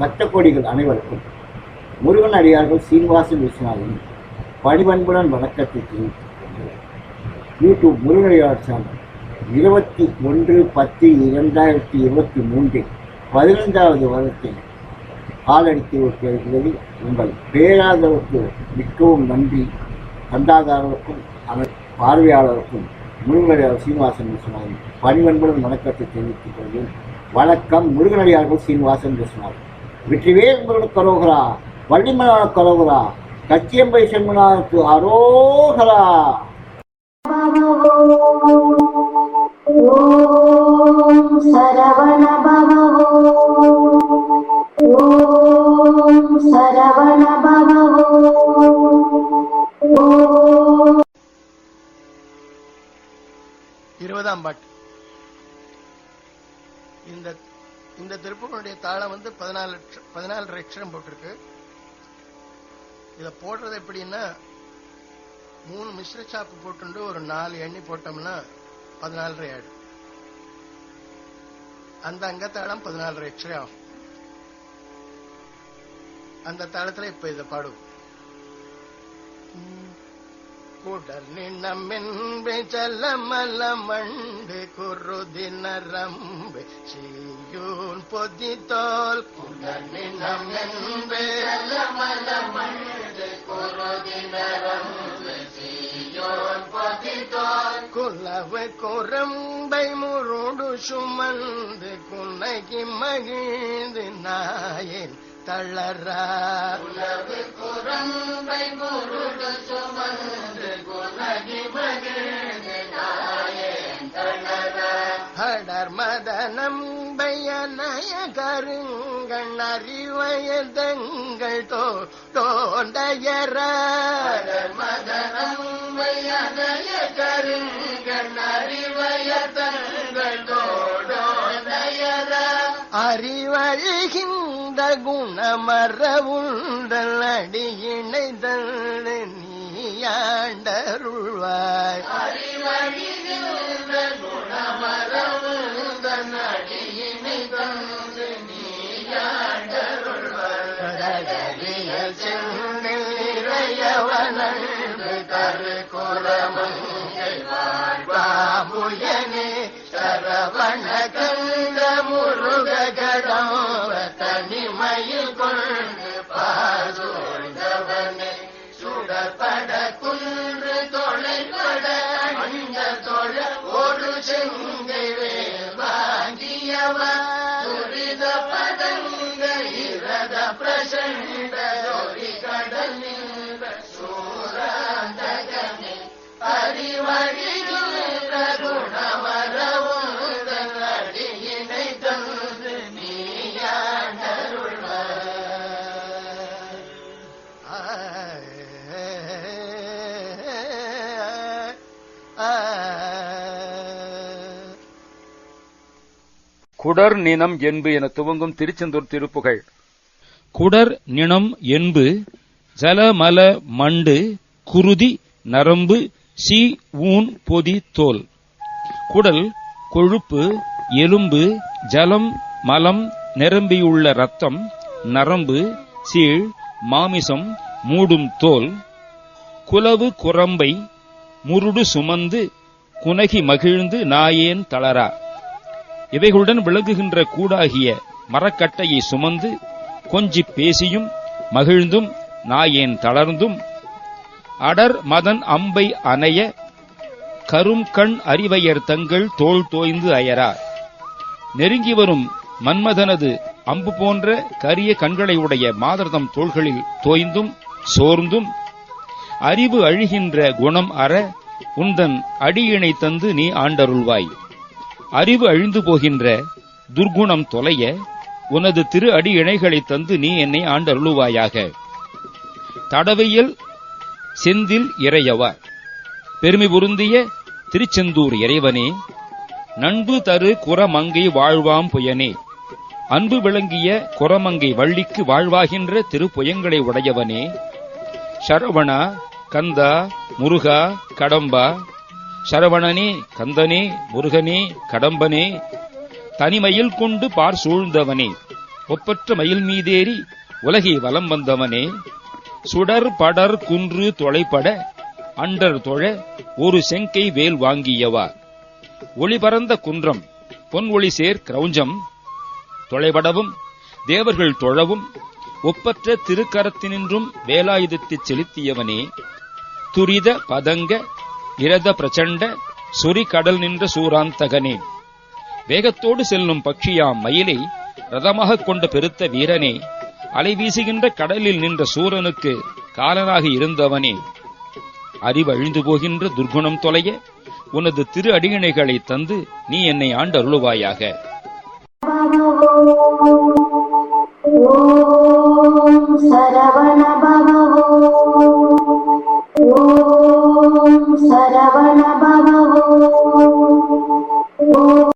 பக்த கோடிகள் அனைவருக்கும் முருகன் அடியார்கள் சீனிவாசன் விஸ்வநாதன் பணிபண்புடன் வணக்கத்தை தெரிவித்துக் யூடியூப் முருகனையார் சேனல் இருபத்தி ஒன்று பத்து இரண்டாயிரத்தி இருபத்தி மூன்றில் பதினைந்தாவது வருடத்தில் காலடித்து இருக்கிறது உங்கள் பேராதரவுக்கு மிகவும் நன்றி. கந்தாதாரருக்கும் அவர் பார்வையாளருக்கும் முருகனடியார் சீனிவாசன் விஸ்வநாதன் பணிவன்புடன் வணக்கத்தை தெரிவித்துக் கொள்வேன் வணக்கம் முருகனடியார்கள் சீனிவாசன் விஸ்வநாதன். வெற்றிவேல் முருகன் கரோகரா வள்ளிமலான கரோகரா கச்சியம்பை செம்மனாருக்கு அரோகரா. ஓம் சரவண ஓம் சரவண இருபதாம் பாட்டு. இந்த இந்த திருப்புகளுடைய தாளம் வந்து பதினாலு லட்சம் பதினாலு அக்ஷரம் போட்டிருக்கு. இதை போடுறது எப்படின்னா மூணு மிஸ்ர சாப்பு போட்டுண்டு ஒரு நாலு எண்ணி போட்டோம்னா பதினாலரை ஆடு அந்த அங்கத்தாளம் பதினாலரை அக்ஷரம் ஆகும். அந்த தாளத்துல இப்ப இதை பாடுவோம். குடல் நின்னமென்பு ஜலமல மண்டு குருதி நரம்பு சீயூன் பொதி தோல் குடல் நின்னமென்பு ஜலமல மண்டு குருதி நரம்பு சீயோன் பொதி தோல் குலவு குரம்பை முருடு சுமந்து குனகி மகிழ்ந்து நாயேன். தளரா. குலவு குரம்பை முருடு சுமந்து குனகி மகிழ்ந்து நாயேன் தளரா. ஹடர் மதனம் பையனய கருங்கள் அறிவயதங்கள் தோ தோண்டயர. மதனம் பையனய கருங்கள் அறிவயதங்கள் தோடோண்டயர அறிவழிகின்ற குணமரவுண்டல் அடியினை தள்ளு நீயாண்டருள்வாய் அறிவழிகின்ற குணமரவுண்டல் அடியினை தள்ளு நீயாண்டருள்வாய் சென்னில் இறையவனன்பு கரு குரமங்கை வாழ்வாமுயனே சரவண பிரசண்ட கடல் நின்ற சூராந்தகமே அடியினை தந்து குடர் நினம் என்பு என துவங்கும் திருச்செந்தூர் திருப்புகழ். குடர் நிணம் என்பு ஜலமல மண்டு குருதி நரம்பு சி ஊன் பொதி தோல். குடல் கொழுப்பு எலும்பு ஜலம் மலம் நிரம்பியுள்ள ரத்தம் நரம்பு சீழ் மாமிசம் மூடும் தோல். குலவு குரம்பை முருடு சுமந்து குனகி மகிழ்ந்து நாயேன் தளரா. இவைகளுடன் விளங்குகின்ற கூடாகிய மரக்கட்டையை சுமந்து கொஞ்சிப் பேசியும் மகிழ்ந்தும் நாயேன் தளர்ந்தும் அடர் மதன் அம்பை அணைய கரும் கண் அறிவையர் தங்கள் தோள் தோய்ந்து அயரா நெருங்கி வரும் மன்மதனது அம்பு போன்ற கரிய கண்களை உடைய மாதர்தம் தோள்களில் தோய்ந்தும் சோர்ந்தும் அறிவு அழிகின்ற குணம் அற உந்தன் அடியினை தந்து நீ ஆண்டருள்வாய். அறிவு அழிந்து போகின்ற துர்குணம் தொலைய உனது திரு அடி இணைகளைத் தந்து நீ என்னை ஆண்டருளுவாயாக. தடவையில் செந்தில் இறையவா. பெருமை பொருந்திய திருச்செந்தூர் இறைவனே நண்பு தரு குரமங்கை வாழ்வாம் புயனே. அன்பு விளங்கிய குரமங்கை வள்ளிக்கு வாழ்வாகின்ற திருப்புயங்களை உடையவனே. சரவணா கந்தா முருகா கடம்பா. சரவணனே கந்தனே முருகனே கடம்பனே தனிமயில் கொண்டு பார் சூழ்ந்தவனே. ஒப்பற்ற மயில் மீதேறி உலகை வலம் வந்தவனே. சுடர் படர் குன்று தொலைப்பட அண்டர் தொழ ஒரு செங்கை வேல் வாங்கியவா. ஒளிபரந்த குன்றம் பொன் ஒளி சேர் கிரௌஞ்சம் தொலைபடவும் தேவர்கள் தொழவும் ஒப்பற்ற திருக்கரத்தினின்றும் வேலாயுதத்தைச் செலுத்தியவனே. துரித பதங்க இரத பிரச்சண்ட சொறி கடல் நின்ற சூராந்தகனே வேகத்தோடு செல்லும் பட்சியாம் மயிலை ரதமாக கொண்ட பெருத்த வீரனே. அலை வீசுகின்ற கடலில் நின்ற சூரனுக்கு காலனாக இருந்தவனே. அறிவழிந்து போகின்ற துர்குணம் தொலைய உனது திரு அடிகணைகளை தந்து நீ என்னை ஆண்டருளுவாயாக.